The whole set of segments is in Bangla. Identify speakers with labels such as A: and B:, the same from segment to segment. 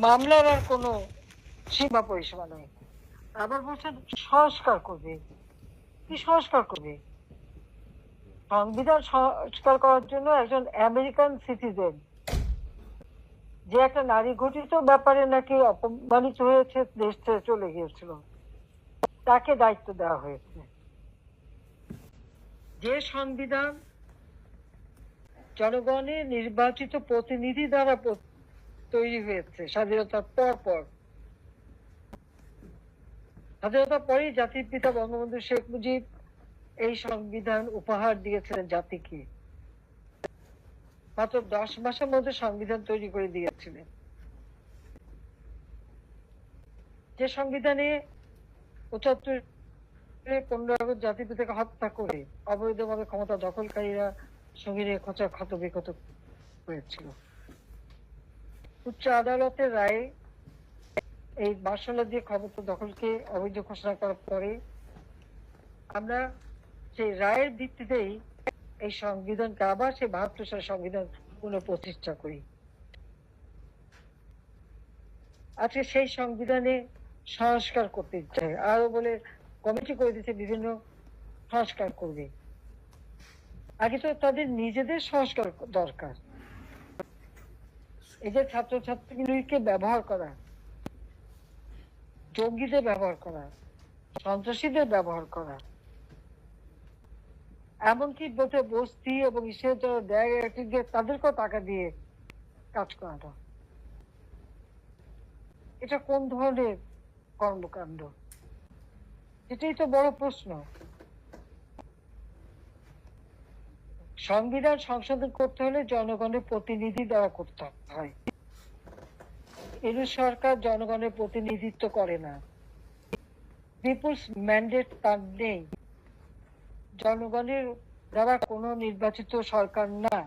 A: মামলার আর কোনো সীমা পরিসীমা নেই। আবার বলছেন সংস্কার করবে? কি সংস্কার করবে? সংবিধান সংস্কার করার জন্য একজন আমেরিকান সিটিজেন, যে একটা নারী ঘটিত ব্যাপারে নাকি অপমানিত হয়েছে, দেশ থেকে চলে গিয়েছিল, তাকে দায়িত্ব দেওয়া হয়েছে। যে সংবিধান জনগণের নির্বাচিত প্রতিনিধি দ্বারা তৈরি হয়েছে স্বাধীনতার পর পর স্বাধীনতার পরেই জাতির পিতা বঙ্গবন্ধু শেখ মুজিব এই সংবিধান উপহার দিয়েছিলেন জাতিকে। মাত্র দশ মাসের মধ্যে সংবিধান তৈরি করে দিয়েছিলেন। যে সংবিধানে পঁচাত্তর পনেরো আগস্ট জাতির পিতাকে হত্যা করে অবৈধভাবে ক্ষমতা দখলকারীরা সঙ্গীরে খোঁচা ক্ষত বিক্ষত হয়েছিল উচ্চ আদালতের রায়ে এই মার্শাল দিয়ে ক্ষমতা দখলকে অবৈধ ঘোষণা করার পরে আমরা সেই রায়ের ভিত্তিতেই এই সংবিধানকে আবার সেই বাহাত্তর সালের সংবিধান পুনঃপ্রতিষ্ঠা করি। আজকে সেই সংবিধানে সংস্কার করতে ইচ্ছে আরও বলে কমিটি করে দিতে বিভিন্ন সংস্কার করবে। আগে তো তাদের নিজেদের সংস্কার দরকার। যে ছাত্রছাত্রীগুলিকে ব্যবহার করা, জঙ্গিদের ব্যবহার করা, সন্ত্রাসীদের ব্যবহার করা, এমনকি বোধে বস্তি এবং যারা দেয় তাদেরকেও টাকা দিয়ে কাজ করানো। এটা কোন ধরনের কর্মকাণ্ড? এটাই তো বড় প্রশ্ন। সংবিধান সংশোধন করতে হলে জনগণের প্রতিনিধি দ্বারা করতে হয়। এর সরকার জনগণের প্রতিনিধিত্ব করে না। পিপুলস ম্যান্ডেট তার নেই। জনগণের দ্বারা কোনো নির্বাচিত সরকার না।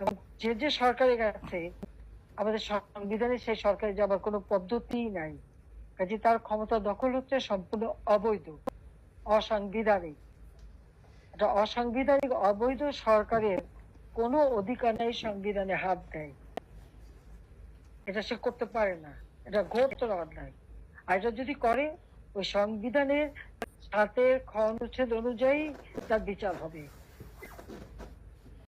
A: এবং যে যে সরকারের কাছে আমাদের সংবিধানে সেই সরকারে যাবার কোনো পদ্ধতি নাই। কাজে তার ক্ষমতা দখল হচ্ছে সম্পূর্ণ অবৈধ, অসাংবিধানিক। এটা অসাংবিধানিক, অবৈধ সরকারের কোনো অধিকার নেই, সংবিধানে হাত দেয় এটা সে করতে পারে না। এটা ঘোরতর অন্যায় আর এটা যদি করে, ওই সংবিধানের সাথে খ অনুচ্ছেদ অনুযায়ী তার বিচার হবে।